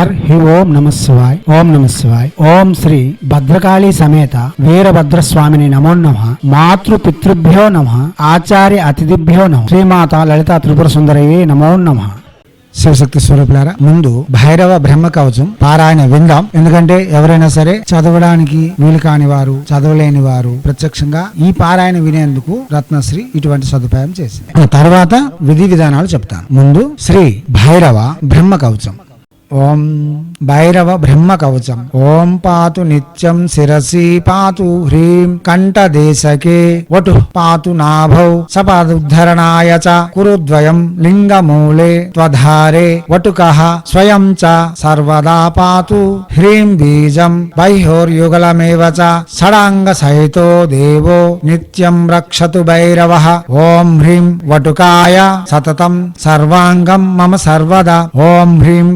Her హి ఓం నమ శివాయ్. ఓం నమ శివాయ్. ఓం శ్రీ భద్రకాళి సమేత వీరభద్రస్వామిని నమో నమ. మాతృ పితృభ్యో నమ. ఆచార్య అతిథిభ్యో నమ. శ్రీమాత లలిత త్రిపుర సుందరయ్యే నమో నమ. శివశక్తి స్వరూపులారా ముందు భైరవ బ్రహ్మ కవచం పారాయణ విందాం. ఎందుకంటే ఎవరైనా సరే చదవడానికి వీలు కాని వారు చదవలేని వారు ప్రత్యక్షంగా ఈ పారాయణ వినేందుకు రత్నశ్రీ ఇటువంటి సదుపాయం చేసింది. తర్వాత విధి విధానాలు చెప్తాను. ముందు శ్రీ భైరవ బ్రహ్మ కవచం. ఓం భైరవ బ్రహ్మ కవచం. ఓం పాతు నిత్యం శిరసి పాతు హ్రీం కంఠదేశకే వటు పాతు నాభౌ సపదుద్ధరణాయ చ కురుద్వయం లింగమూలే త్వధారే వటుక స్వయం చ సర్వదా పాతు హ్రీం బీజం బహ్యోర్యుగలమేవ చ షడాంగ సహితో దేవో నిత్యం రక్షతు భైరవ. ఓం హ్రీం వటుకాయ సతతం సర్వాంగం మమ సర్వదా. ఓం హ్రీం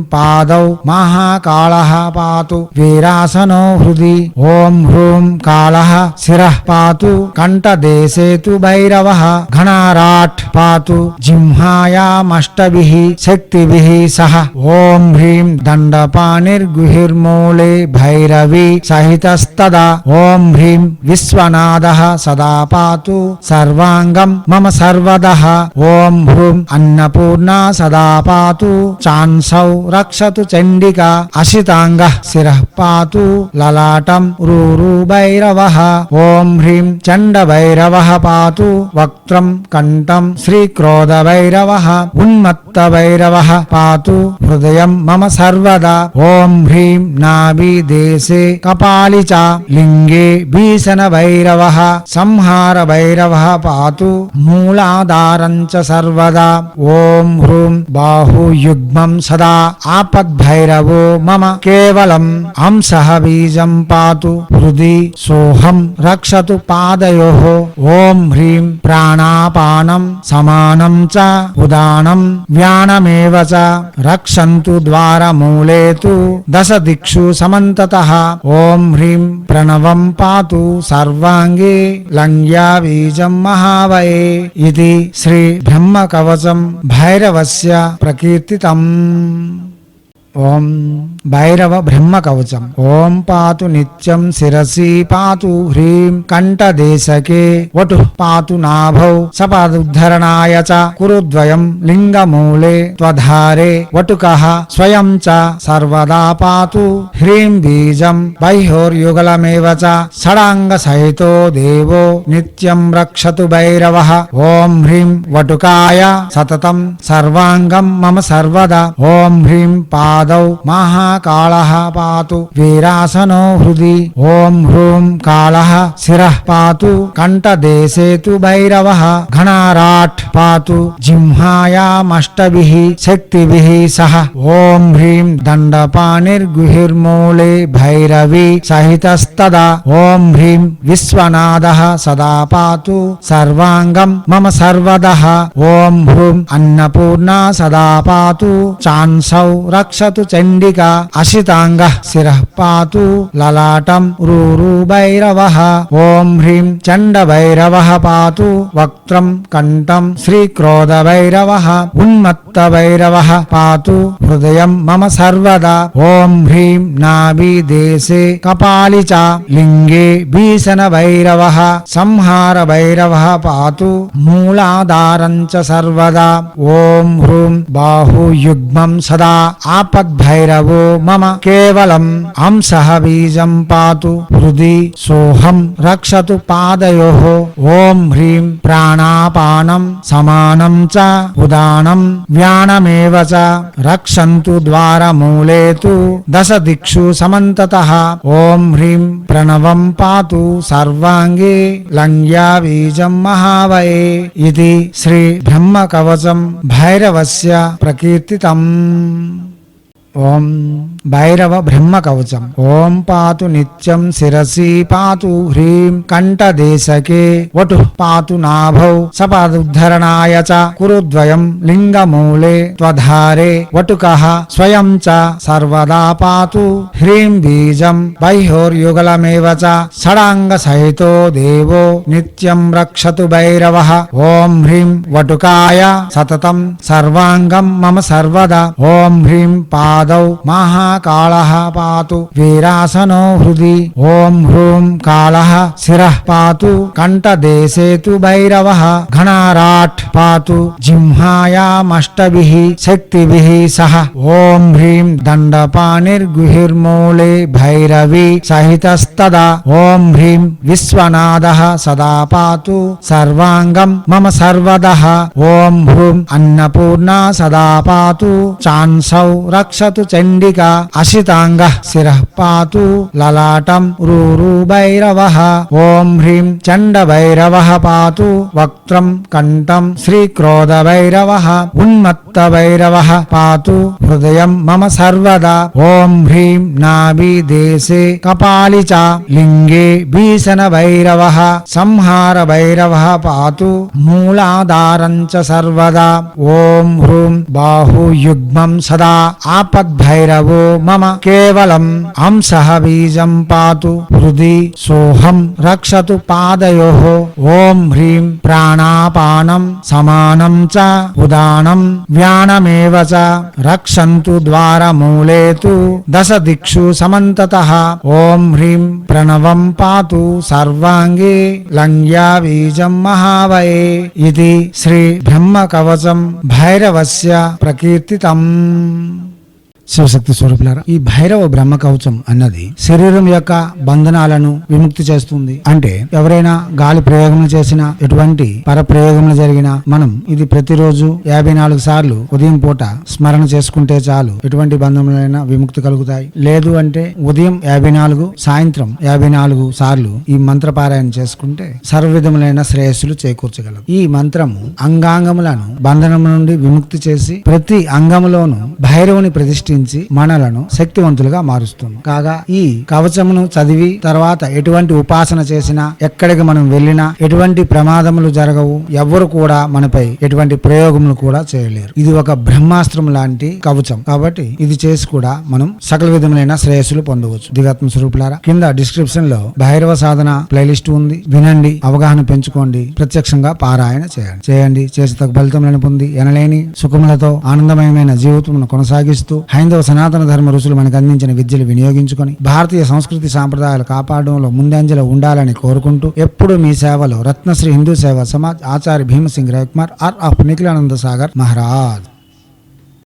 పాదౌ మహాకాళ పాతు వీరాసనో హృది ఓం హ్రూం కాళ శిర పాతు కంఠదేశేతు భైరవ ఘనారాట్ పాతు జింహాయామష్టభిః శక్తిభిः సహ ఓం హ్రీం దండపాణిర్గుహిర్మూలే భైరవి సహితస్తదా ఓం హ్రీం విశ్వనాథ సదా పాతు సర్వాంగం మమ సర్వదః ఓం హ్రూం అన్నపూర్ణ సదా పాతు చాన్సౌ రక్షతు పాతు చండిక అసితాంగ శిర పాతు లలాటం రూరు భైరవ ఓం హ్రీం చండ భైరవ పాతు వక్త్రం కంఠం శ్రీక్రోధ భైరవ ఉన్మత్త భైరవ పాతు హృదయం మమ సర్వదా ఓం హ్రీం నాభి దేశే కపాలి చ లింగే భీషణ భైరవ సంహార భైరవ పాతు మూలాధారం చ సర్వదా ఓం హ్రూం బాహుయుగ్మం సదా ఆపద ఆపద్భైరవో మమ కేవలం అంశః బీజం పాతు హృది సోహం రక్షతు పాదయో ఓం హ్రీం ప్రాణాపానం సమానం చ ఉదానం వ్యానమేవ చ రక్షन्तు ద్వారమూలే తు దశ దిక్షు సమంతతః ఓం హ్రీం ప్రణవం పాతు సర్వాంగే లంగ్యా బీజం మహావయే ఇది శ్రీ బ్రహ్మ కవచం భైరవస్య ప్రకీర్తితం ఓం భైరవ బ్రహ్మ కవచం. ఓం పాతు నిత్యం శిరసి పాతు హ్రీం కంఠదేశకే వటు పాతు నాభౌ సపదుద్ధరణాయ చ కురుద్వయం లింగమూలే త్వధారే వటుక స్వయం చ సర్వదా పాతు హ్రీం బీజం బహ్యోర్యుగలమేవ చ షడాంగ సహితో దేవో నిత్యం రక్షతు భైరవ. ఓం హ్రీం వటుకాయ సతతం సర్వాంగం మమ సర్వదా. ఓం హ్రీం పాదౌ మహాకాళ పాతు వీరాసనో హృది ఓం హ్రూం కాళ శిర పాతు కంఠదేశేతు భైరవ ఘనారాట్ పాతు జింహాయామష్టభి శక్తిభిः సహ ఓం హ్రీం దండపాణిర్గుహిర్మూలే భైరవి సహితస్తదా ఓం హ్రీం విశ్వనాథः సదా పాతు సర్వాంగం మమ సర్వదః ఓం హ్రూం అన్నపూర్ణ సదా పాతు చాన్సౌ రక్షతు పాతు చండికా అశితాంగ శిర పాతు లలాటం రూరు భైరవః ఓం హ్రీం చండ భైరవ పాతు వక్త్రం కంఠం శ్రీక్రోధ భైరవ ఉన్మత్త భైరవ పాతు హృదయం మమ సర్వదా ఓం హ్రీం నాభి దేశే కపాలి చ లింగే భీషణ భైరవ సంహార భైరవ పాతు మూలాధారం చ సర్వదా ఓం హ్రూం బాహుయుగ్మం సదా ఆప ఆపద్భైరవో మమ కేవలం అంశః బీజం పాతు హృది సోహం రక్షతు పాదయో ఓం హ్రీం ప్రాణాపానం సమానం చ ఉదానం వ్యానమేవ చ రక్షन्तు ద్వారమూలే తు దశ దిక్షు సమంతతః ఓం హ్రీం ప్రణవం పాతు సర్వాంగే లంగ్యా బీజం మహావయే ఇది శ్రీ బ్రహ్మ కవచం భైరవస్య ప్రకీర్తితం ఓం భైరవ బ్రహ్మ కవచం. ఓం పాతు నిత్యం శిరసి పాతు హ్రీం కంఠదేశకే వటు పాతు నాభౌ సపదుద్ధరణాయ చ కురుద్వయం లింగమూలే త్వధారే వటుక స్వయం చ సర్వదా పాతు హ్రీం బీజం బహ్యోర్యుగలమేవ చ షడాంగ సహితో దేవో నిత్యం రక్షతు భైరవ. ఓం హ్రీం వటుకాయ సతతం సర్వాంగం మమ సర్వదా. ఓం హ్రీం పాదౌ మహాకాళ పాతు వీరాసనో హృది ఓం హ్రూం కాళ శిర పాతు కంఠదేశేతు భైరవ ఘనారాట్ పాతు జింహాయామష్టభి శక్తిభిः సహ ఓం హ్రీం దండపానిర్గుహిర్మూలే భైరవి సహితస్తదా ఓం హ్రీం విశ్వనాద సదా పాతు సర్వాంగం మమ సర్వద ఓం హ్రూం అన్నపూర్ణ సదా పాతు చాన్సౌ రక్షతు పాతు చండికా అసితాంగ శిర పాతు లలాటం రూరు భైరవః ఓం హ్రీం చండ భైరవ పాతు వక్త్రం కంఠం శ్రీక్రోధ భైరవ ఉన్మత్త భైరవ పాతు హృదయం మమ సర్వదా ఓం హ్రీం నాభి దేశే కపాలి చ లింగే భీషణ భైరవ సంహార భైరవ పాతు మూలాధారం చ సర్వదా ఓం హ్రూం బాహుయుగ్మం సదా ఆపద ఆపద్భైరవో మమ కేవలం అంశః బీజం పాతు హృది సోహం రక్షతు పాదయో ఓం హ్రీం ప్రాణాపానం సమానం చ ఉదానం వ్యానమేవ చ రక్షन्तు ద్వారమూలే తు దశ దిక్షు సమంతతః ఓం హ్రీం ప్రణవం పాతు సర్వాంగే లంగ్యా బీజం మహావయే ఇది శ్రీ బ్రహ్మ కవచం భైరవస్య ప్రకీర్తితం శివశక్తి స్వరూపులారా ఈ భైరవ బ్రహ్మ కవచం అన్నది శరీరం యొక్క బంధనాలను విముక్తి చేస్తుంది. అంటే ఎవరైనా గాలి ప్రయోగములు చేసినా ఎటువంటి పర ప్రయోగములు జరిగినా మనం ఇది ప్రతిరోజు యాభై నాలుగు సార్లు ఉదయం పూట స్మరణ చేసుకుంటే చాలు ఎటువంటి బంధములైనా విముక్తి కలుగుతాయి. లేదు అంటే ఉదయం యాభై నాలుగు సాయంత్రం యాభై నాలుగు సార్లు ఈ మంత్ర పారాయణ చేసుకుంటే సర్వ విధములైన శ్రేయస్సులు చేకూర్చగలదు ఈ మంత్రము అంగాంగములను బంధనము నుండి విముక్తి చేసి ప్రతి అంగములోను భైరవుని ప్రతిష్ఠించి మనలను శక్తివంతులుగా మారుస్తుంది. కాగా ఈ కవచమును చదివి తర్వాత ఎటువంటి ఉపాసన చేసినా ఎక్కడికి మనం వెళ్ళినా ఎటువంటి ప్రమాదములు జరగవు. ఎవ్వరు కూడా మనపై ఎటువంటి ప్రయోగములు కూడా చేయలేరు. ఇది ఒక బ్రహ్మాస్త్రం లాంటి కవచం. కాబట్టి ఇది చేసి కూడా మనం సకల విధములైన శ్రేయస్సులు పొందవచ్చు. దిగాత్మ స్వరూపులారా కింద డిస్క్రిప్షన్లో భైరవ సాధన ప్లేలిస్ట్ ఉంది. వినండి అవగాహన పెంచుకోండి ప్రత్యక్షంగా పారాయణ చేయండి. చేయండి చేసి తగ్గ ఫలితం పొంది ఎనలేని సుఖములతో ఆనందమయమైన జీవితమును కొనసాగిస్తూ హైందవ సనాతన ధర్మ రుచులు మనకు అందించిన విద్యలు వినియోగించుకొని భారతీయ సంస్కృతి సాంప్రదాయాలు కాపాడడంలో ముందంజలో ఉండాలని కోరుకుంటూ ఎప్పుడు మీ సేవలో రత్నశ్రీ హిందూ సేవ సమాజ్ ఆచార్య భీమసింగ్ రవికుమార్ ఆర్ ఆఫ్ నిఖిలానంద సాగర్ మహారాజ్.